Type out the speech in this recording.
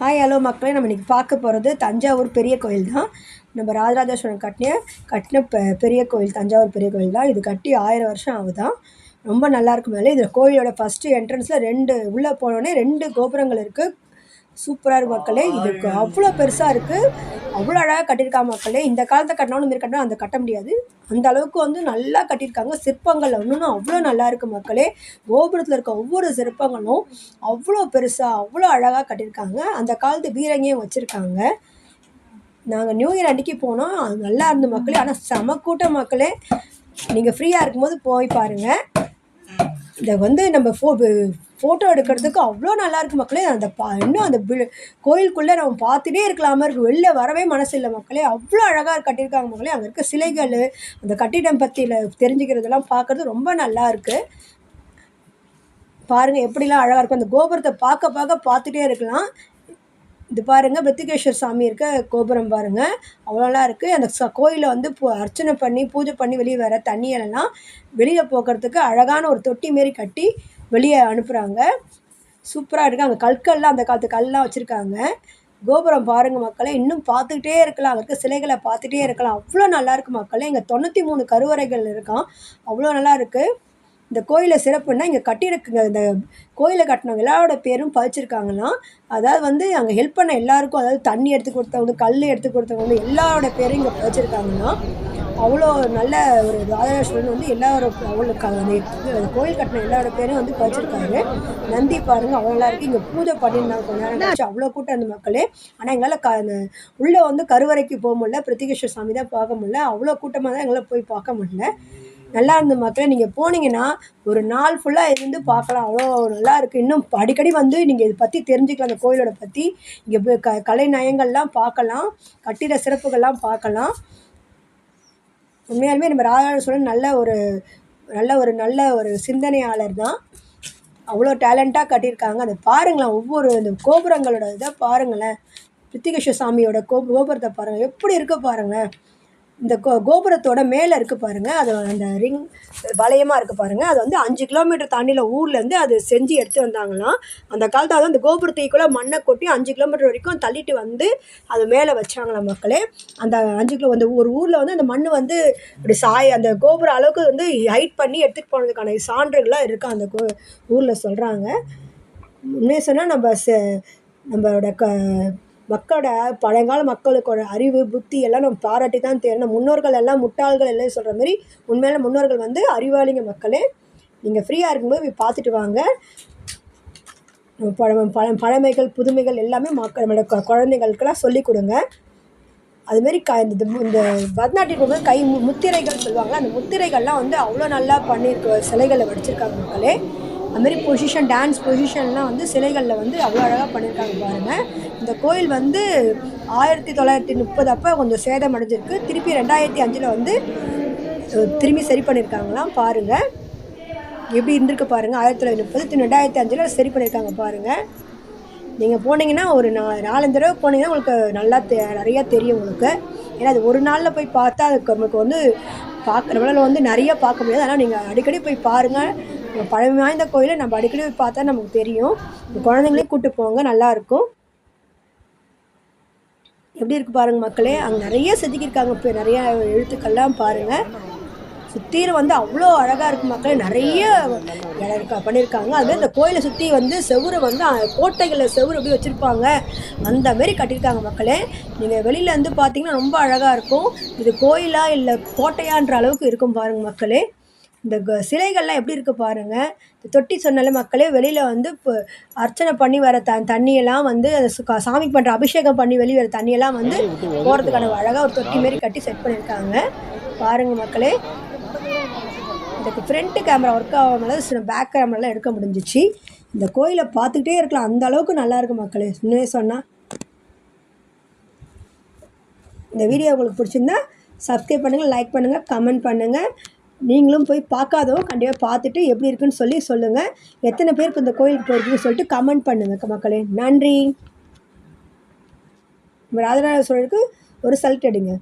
Hi hello மக்களே. நம்ம இன்றைக்கி பார்க்க போகிறது தஞ்சாவூர் பெரிய கோயில் தான். நம்ம ராஜராஜேஸ்வரன் கட்டின கட்டின பெ பெரிய கோயில் தஞ்சாவூர் பெரிய கோயில் தான். இது கட்டி ஆயிரம் வருஷம் ஆகுதான். ரொம்ப நல்லாயிருக்கும் மேலே. இதில் கோயிலோட ஃபஸ்ட்டு என்ட்ரன்ஸில் ரெண்டு உள்ளே போனோடனே ரெண்டு கோபுரங்கள் இருக்குது சூப்பராக இருக்கும் மக்களே. இதுக்கு அவ்வளோ பெருசாக இருக்குது அவ்வளோ அழகாக கட்டியிருக்காங்க மக்களே. இந்த காலத்தை கட்டினாலும் இந்த மாரி கட்டினா அந்த கட்ட முடியாது. அந்த அளவுக்கு வந்து நல்லா கட்டியிருக்காங்க. சிற்பங்கள் ஒன்றுன்னு அவ்வளோ நல்லா இருக்குது மக்களே. கோபுரத்தில் இருக்க ஒவ்வொரு சிற்பங்களும் அவ்வளோ பெருசாக அவ்வளோ அழகாக கட்டியிருக்காங்க. அந்த காலத்து பீரங்கியும் வச்சுருக்காங்க. நாங்கள் நியூ இயர் அன்றைக்கி போனோம். அது நல்லா இருந்த மக்களே. ஆனால் செம மக்களே. நீங்கள் ஃப்ரீயாக இருக்கும்போது போய் பாருங்கள் இதை வந்து நம்ம ஃபோ ஃபோட்டோ எடுக்கிறதுக்கு அவ்வளோ நல்லா இருக்கு மக்களே. அந்த பா இன்னும் அந்த பி கோயிலுக்குள்ளே நம்ம பார்த்துட்டே இருக்கலாமா இருக்குது வெளில வரவே மனசு இல்லை மக்களே. அவ்வளோ அழகாக கட்டியிருக்காங்க மக்களே. அங்கே இருக்க சிலைகள் அந்த கட்டிடம் பற்றியில் தெரிஞ்சுக்கிறதெல்லாம் பார்க்குறது ரொம்ப நல்லா இருக்குது பாருங்கள் எப்படிலாம் அழகாக இருக்கும். அந்த கோபுரத்தை பார்க்க பார்க்க பார்த்துட்டே இருக்கலாம். இது பாருங்கள் பிருத்திகேஸ்வர் சாமி இருக்க கோபுரம் பாருங்கள் அவ்வளோலாம் இருக்குது அந்த ச கோயிலை வந்து பூ அர்ச்சனை பண்ணி பூஜை பண்ணி வெளியே வர தண்ணியெல்லாம் வெளியில் போக்குறதுக்கு அழகான ஒரு தொட்டி மாரி கட்டி வெளியே அனுப்புகிறாங்க சூப்பராக இருக்குது அங்கே கற்கள்லாம் அந்த காலத்து கல்லாம் வச்சுருக்காங்க. கோபுரம் பாருங்கள் மக்களே. இன்னும் பார்த்துக்கிட்டே இருக்கலாம். அங்கே இருக்க சிலைகளை பார்த்துட்டே இருக்கலாம். அவ்வளோ நல்லாயிருக்கு மக்களே. இங்கே தொண்ணூற்றி மூணு கருவறைகள் இருக்கான் அவ்வளோ நல்லா இருக்குது இந்த கோயிலை சிறப்புன்னா இங்கே கட்டியிருக்குங்க. இந்த கோயிலை கட்டினவங்க எல்லாரோட பேரும் பதிச்சிருக்காங்களாம். அதாவது வந்து அங்கே ஹெல்ப் பண்ண எல்லாருக்கும் அதாவது தண்ணி எடுத்து கொடுத்தவங்க கல் எடுத்து கொடுத்தவங்க எல்லாரோட பேரும் இங்கே பதிச்சிருக்காங்கன்னா அவ்வளோ நல்ல ஒரு ராஜராஜேஸ்வரன் வந்து எல்லாரோட அவ்வளோ க அந்த கோயில் கட்டின எல்லாரோட பேரும் வந்து பதிச்சிருக்காரு. நந்தி பாருங்கள் அவ்வளோ நல்லா இருக்குது இங்கே பூஜை பண்ணியிருந்தாங்க கொஞ்ச நேரம் அவ்வளோ கூட்டம் அந்த மக்களே. ஆனால் எங்களால் க அந்த உள்ளே வந்து கருவறைக்கு போக முடியல. பிரித்திகேஸ்வர் சாமி தான் பார்க்க முடியல. அவ்வளோ கூட்டமாக தான் எங்களால் போய் பார்க்க முடியல. நல்லா இருந்த மக்களே நீங்கள் போனீங்கன்னா ஒரு நாள் ஃபுல்லாக இருந்து பார்க்கலாம். அவ்வளோ நல்லா இருக்குது இன்னும் அடிக்கடி வந்து நீங்கள் இதை பற்றி தெரிஞ்சுக்கலாம். அந்த கோயிலோட பற்றி இங்கே க கலை நயங்கள்லாம் பார்க்கலாம். கட்டிட சிறப்புகள்லாம் பார்க்கலாம். உண்மையாலுமே நம்ம ராஜராஜ சோழன் நல்ல ஒரு நல்ல ஒரு நல்ல ஒரு சிந்தனையாளர் தான். அவ்வளோ டேலண்ட்டாக கட்டியிருக்காங்க. அதை பாருங்களேன் ஒவ்வொரு இந்த கோபுரங்களோட இதை பாருங்களேன். பிருத்திகேஸ்வர சாமியோட கோ கோபுரத்தை பாருங்கள் எப்படி இருக்க பாருங்கள் இந்த கோ கோபுரத்தோட மேலே இருக்குது பாருங்கள் அது அந்த ரிங் வளையமாக இருக்குது பாருங்கள் அது வந்து அஞ்சு கிலோமீட்டர் தாண்டியில் ஊர்லேருந்து அது செஞ்சு எடுத்து வந்தாங்களாம். அந்த காலத்தில் அதான் அந்த கோபுரத்தைக்குள்ளே மண்ணை கொட்டி அஞ்சு கிலோமீட்டர் வரைக்கும் தள்ளிட்டு வந்து அது மேலே வச்சாங்களாம் மக்களே. அந்த அஞ்சு கிலோ அந்த ஒரு ஊரில் வந்து அந்த மண் வந்து இப்படி சாய் அந்த கோபுர அளவுக்கு வந்து ஹைட் பண்ணி எடுத்துகிட்டு போனதுக்கான சான்றுகள்லாம் இருக்குது அந்த கோ ஊரில் சொல்கிறாங்க உண்மையாக சொன்னால் நம்ம ச நம்மளோட க மக்களோட பழங்கால மக்களுக்கோட அறிவு புத்தி எல்லாம் நம்ம பாராட்டி தான் தேரணும். முன்னோர்கள் எல்லாம் முட்டாள்கள் எல்லாம் சொல்கிற மாதிரி உண்மையில முன்னோர்கள் வந்து அறிவாளிங்க மக்களே நீங்கள் ஃப்ரீயாக இருக்கும்போது போய் பார்த்துட்டு வாங்க. பழ பழ பழமைகள் புதுமைகள் எல்லாமே மக்கள் நம்மளோட கு குழந்தைகளுக்கெல்லாம் சொல்லிக் கொடுங்க. அதுமாரி க இந்த இந்த பரதநாட்டியம் போகும்போது கை மு முத்திரைகள் சொல்லுவாங்க அந்த முத்திரைகள்லாம் வந்து அவ்வளோ நல்லா பண்ணியிருக்க சிலைகளை வடிச்சிருக்காங்க மக்களே. அதுமாரி பொசிஷன் டான்ஸ் பொசிஷன்லாம் வந்து சிலைகளில் வந்து அவ்வளோ அழகாக பண்ணியிருக்காங்க பாருங்கள் இந்த கோயில் வந்து ஆயிரத்தி தொள்ளாயிரத்தி முப்பது அப்போ கொஞ்சம் சேதம் அடைஞ்சிருக்கு. திருப்பி ரெண்டாயிரத்தி அஞ்சில் வந்து திரும்பி சரி பண்ணியிருக்காங்களாம் பாருங்கள் எப்படி இருந்திருக்கு பாருங்கள் ஆயிரத்தி தொள்ளாயிரத்தி முப்பது ரெண்டாயிரத்தி அஞ்சில் சரி பண்ணியிருக்காங்க பாருங்கள் நீங்கள் போனீங்கன்னா ஒரு நா நாலஞ்சு தடவை போனீங்கன்னா உங்களுக்கு நல்லா தெ நிறையா தெரியும் உங்களுக்கு. ஏன்னா அது ஒரு நாளில் போய் பார்த்தா அதுக்கு நம்மளுக்கு வந்து பார்க்க நம்மளால் வந்து நிறைய பார்க்க முடியாது. ஆனால் நீங்கள் அடிக்கடி போய் பாருங்கள் பழமை வாய்ந்த கோயிலை நம்ம அடிக்கடி பார்த்தா நமக்கு தெரியும். குழந்தைங்களையும் கூப்பிட்டு போங்க நல்லாயிருக்கும் எப்படி இருக்குது பாருங்கள் மக்களே அங்கே நிறைய செதுக்கியிருக்காங்க. இப்போ நிறையா எழுத்துக்கள்லாம் பாருங்கள் சுற்றிலும் வந்து அவ்வளோ அழகாக இருக்கும் மக்களே. நிறைய இருக்கா பண்ணியிருக்காங்க. அதுமாதிரி இந்த கோயிலை சுற்றி வந்து செவுறு வந்து கோட்டைகளில் செவுரு எப்படி வச்சுருப்பாங்க. அந்த மாரி கட்டியிருக்காங்க மக்களே. நீங்கள் வெளியிலேருந்து வந்து பார்த்தீங்கன்னா ரொம்ப அழகாக இருக்கும். இது கோயிலா இல்லை கோட்டையான்ற அளவுக்கு இருக்கும் பாருங்கள் மக்களே. இந்த சிலைகள்லாம் எப்படி இருக்குது பாருங்கள் இந்த தொட்டி சொன்னல மக்களே வெளியில் வந்து இப்போ அர்ச்சனை பண்ணி வர த தண்ணியெல்லாம் வந்து சாமிக்கு பண்ணுற அபிஷேகம் பண்ணி வெளியே வர தண்ணியெல்லாம் வந்து போகிறதுக்கான அழகாக ஒரு தொட்டி மாரி கட்டி செட் பண்ணியிருக்காங்க பாருங்கள் மக்களே. இதுக்கு ஃப்ரண்ட்டு கேமரா ஒர்க் ஆகாமல் சில பேக் கேமராலாம் எடுக்க முடிஞ்சிச்சு. இந்த கோயிலை பார்த்துக்கிட்டே இருக்கலாம். அந்த அளவுக்கு நல்லாயிருக்கு மக்களே. இன்னே சொன்னால் இந்த வீடியோ உங்களுக்கு பிடிச்சிருந்தா சப்ஸ்கிரைப் பண்ணுங்கள் லைக் பண்ணுங்கள் கமெண்ட் பண்ணுங்கள் நீங்களும் போய் பார்க்காதவங்க கண்டிப்பாக பார்த்துட்டு எப்படி இருக்குன்னு சொல்லி சொல்லுங்கள் எத்தனை பேருக்கு இந்த கோயிலுக்கு போயிருக்குன்னு சொல்லிட்டு கமெண்ட் பண்ணுங்கள் மக்களே. நன்றி. ராஜராஜ சோழருக்கு ஒரு சல்ட் எடுங்க